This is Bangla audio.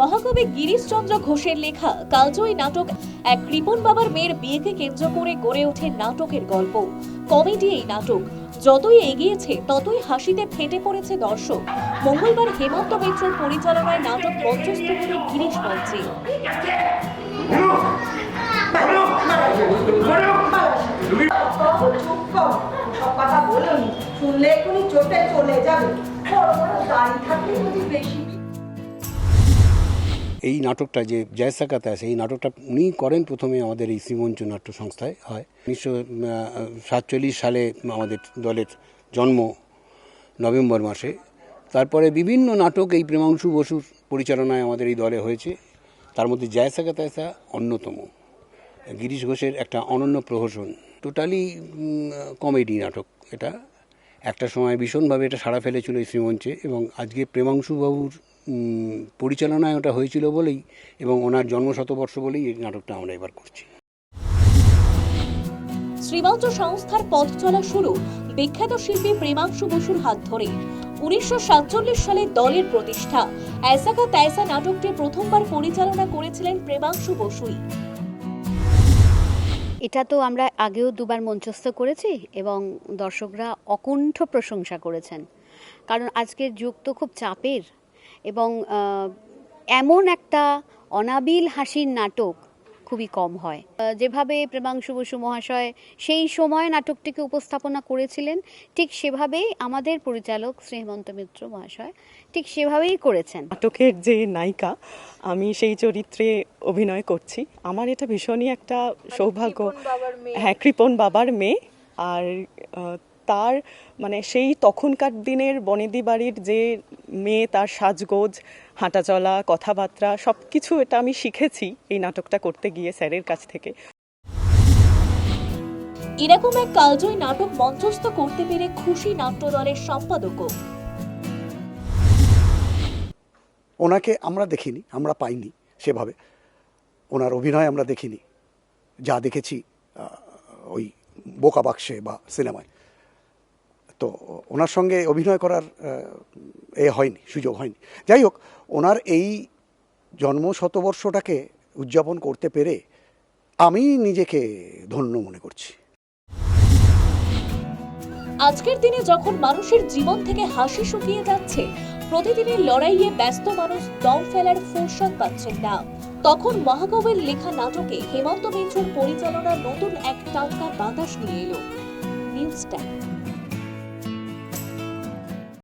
মহাকবি গিরিশচন্দ্র ঘোষের লেখা কালজয়ী নাটক এক কৃপন বাবার মেয়ের বিয়েকে কেন্দ্র করে গড়ে ওঠে নাটকের গল্প। কমেডি এই নাটক। যতই এগিয়েছে, ততই হাসিতে ফেটে পড়েছে দর্শক। মঙ্গলবার হেমন্ত মিত্রর পরিচালনায় নাটক মঞ্চস্থ হল গিরিশ মঞ্চে শুনলে এখনই চলে যাবে। বড় বড় থাকলে বেশি এই নাটকটা যে জয়সাকাত আছে এই নাটকটা উনি করেন প্রথমে আমাদের এই শ্রীমঞ্চ নাট্য সংস্থায় হয়। উনিশশো সাতচল্লিশ সালে আমাদের দলের জন্ম নভেম্বর মাসে। তারপরে বিভিন্ন নাটক এই প্রেমাংশু বসুর পরিচালনায় আমাদের এই দলে হয়েছে। তার মধ্যে জয়সাকাত আসা অন্যতম। গিরিশ ঘোষের একটা অনন্য প্রহসন। টোটালি কমেডি নাটক এটা। একটা সময় ভীষণভাবে এটা সাড়া ফেলেছিল এই শ্রীমঞ্চে এবং আজকে প্রেমাংশু বাবুর উম, পরিচালনায় ওটা হয়েছিল বলেই এবং ওনার জন্মশতবর্ষ বলেই এই নাটকটা আমরা এবার করছি। শ্রীমঞ্চ সংস্থার পথ চলা শুরু বিখ্যাত শিল্পী প্রেমাংশু বসুর হাত ধরে উনিশশো সাতচল্লিশ সালে দলের প্রতিষ্ঠা। ऐसा তৈসা নাটকটি প্রথমবার পরিচালনা করেছিলেন প্রেমাংশু বসুই। এটা তো আমরা আগেও দুবার মঞ্চস্থ করেছি এবং দর্শকরা অকুণ্ঠ প্রশংসা করেছেন। কারণ আজকের যুগ তো খুব চাপের। এবং এমন একটা অনাবিল হাসির নাটক খুবই কম হয়। যেভাবে প্রেমাংশু বসু মহাশয় সেই সময় নাটকটিকে উপস্থাপনা করেছিলেন ঠিক সেভাবেই আমাদের পরিচালক শ্রী হেমন্ত মিত্র মহাশয় ঠিক সেভাবেই করেছেন। নাটকের যে নায়িকা আমি সেই চরিত্রে অভিনয় করছি। আমার এটা ভীষণই একটা সৌভাগ্য। হ্যাঁ কৃপন বাবার মেয়ে। আর তার মানে সেই তখনকার দিনের বনেদি বাড়ির যে মেয়ে তার সাজগোজ হাঁটাচলা কথাবার্তা সব কিছু এটা আমি শিখেছি এই নাটকটা করতে গিয়ে স্যারের কাছ থেকে। এরকম এক কালজয়ী নাটক মঞ্চস্থ করতে পেরে খুশি নাট্য দলের সম্পাদকও। ওনাকে আমরা দেখিনি আমরা পাইনি সেভাবে। ওনার অভিনয় আমরা দেখিনি। যা দেখেছি ওই বোকা বাক্সে বা সিনেমায়। তো ওনার সঙ্গে অভিনয় করার, এ হয়নি, সুযোগ হয়নি। যাই হোক, ওনার এই জন্ম শতবর্ষটাকে উদযাপন করতে পেরে আমি নিজেকে ধন্য মনে করছি। আজকের দিনে যখন মানুষের জীবন থেকে হাসি শুকিয়ে যাচ্ছে, প্রতিদিনের লড়াইয়ে ব্যস্ত মানুষ দম ফেলার ফুরসত পাচ্ছেন না। তখন মহাকবির লেখা নাটকে হেমন্ত মিত্রর পরিচালনার নতুন এক টাটকা বাতাস নিয়ে এলো। News time.